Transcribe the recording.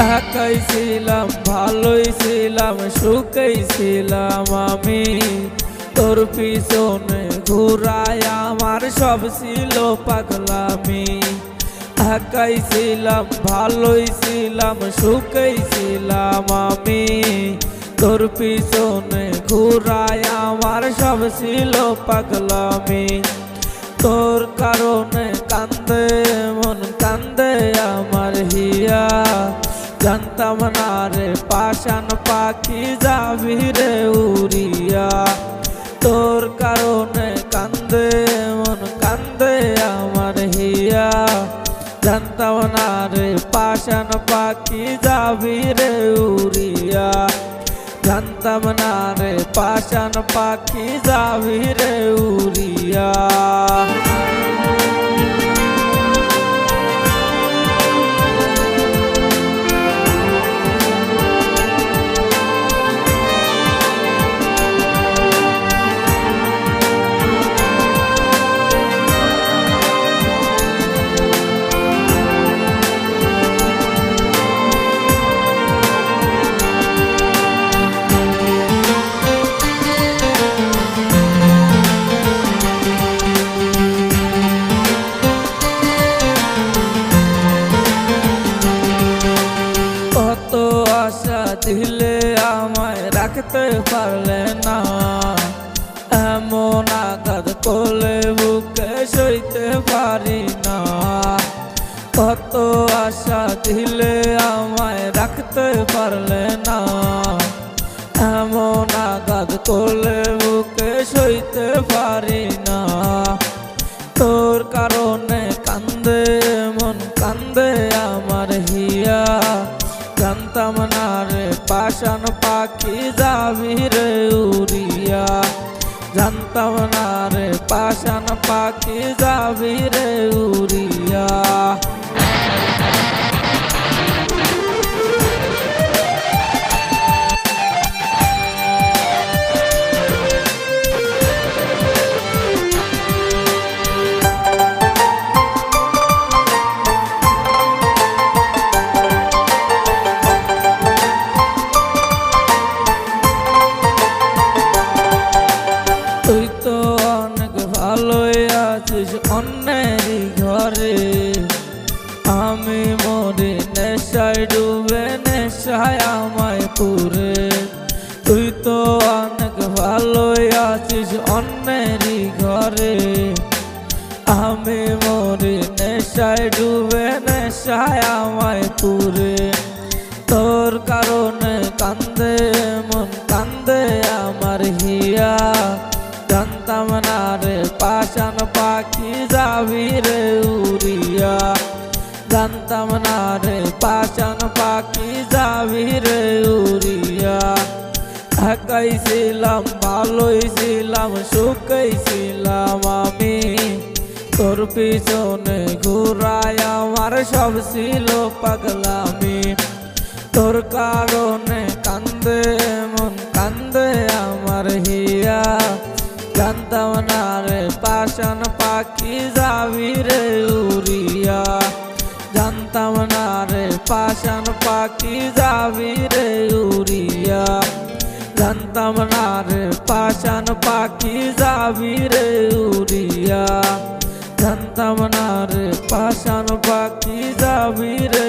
একাই ছিলাম, ভালোই ছিলাম, সুখেই ছিলাম আমি। তোর পিছনে ঘুরায় আমার সব ছিল পাগলামি। একাই ছিলাম, ভালোই ছিলাম, সুখেই ছিলাম আমি। তোর পিছনে ঘুরায় আমার সব ছিল পাগলামি। তোর কারণে রে উড়িয়া। তোর কারণে কান্দে মন, কান্দে আমার হিয়া। জানতাম না রে পাশান পাখি যাবি রে উড়িয়া। জানতাম না রে পাশান পাখি যাবি রে উড়িয়া। আমায় রাখতে পারলে না। এমন আঘাত করলে বুকে সইতে পারি না। কত আশা দিলে আমায় রাখতে পারলে না। এমন আঘাত করলে বুকে সইতে পারি না। তোর কারণে কান্দে মন কান্দে আমার হিয়া। জানতাম না রে পাশান পাখি যাবি রে উড়িয়া? জানতাম না রে পাশান পাখি যাবি রে উড়িয়া। আছিস অন্যেরই ঘরে। আমি মরি নেশায় ডুবে, নেশায় আমায় পুরে। তুই তো অনেক ভালোই আছিস অন্যেরই ঘরে। আমি মরি নেশায় ডুবে, নেশায় আমায় পুরে। তোর কারণে কান্দে, মন কান্দে আমার হিয়া। জানতাম না রে পাখি যাবি রে উড়িয়া? জানতাম না রে পাশান পাখি যাবি রে উড়িয়া। একাই ছিলাম, ভালোই ছিলাম, সুখেই ছিলাম আমি। তোর পিছনে ঘুরায় আমার সব ছিল পাগলামি। তোর কারণে কান্দে মন, কান্দে আমার হিয়া। জানতাম না রে পাশান পাখি যাবি রে উড়িয়া জানতাম না রে পাশান পাখি যাবি রে উড়িয়া জানতাম না রে পাশান পাখি যাবি রে উড়িয়া জানতাম না রে পাশান পাখি যাবি রে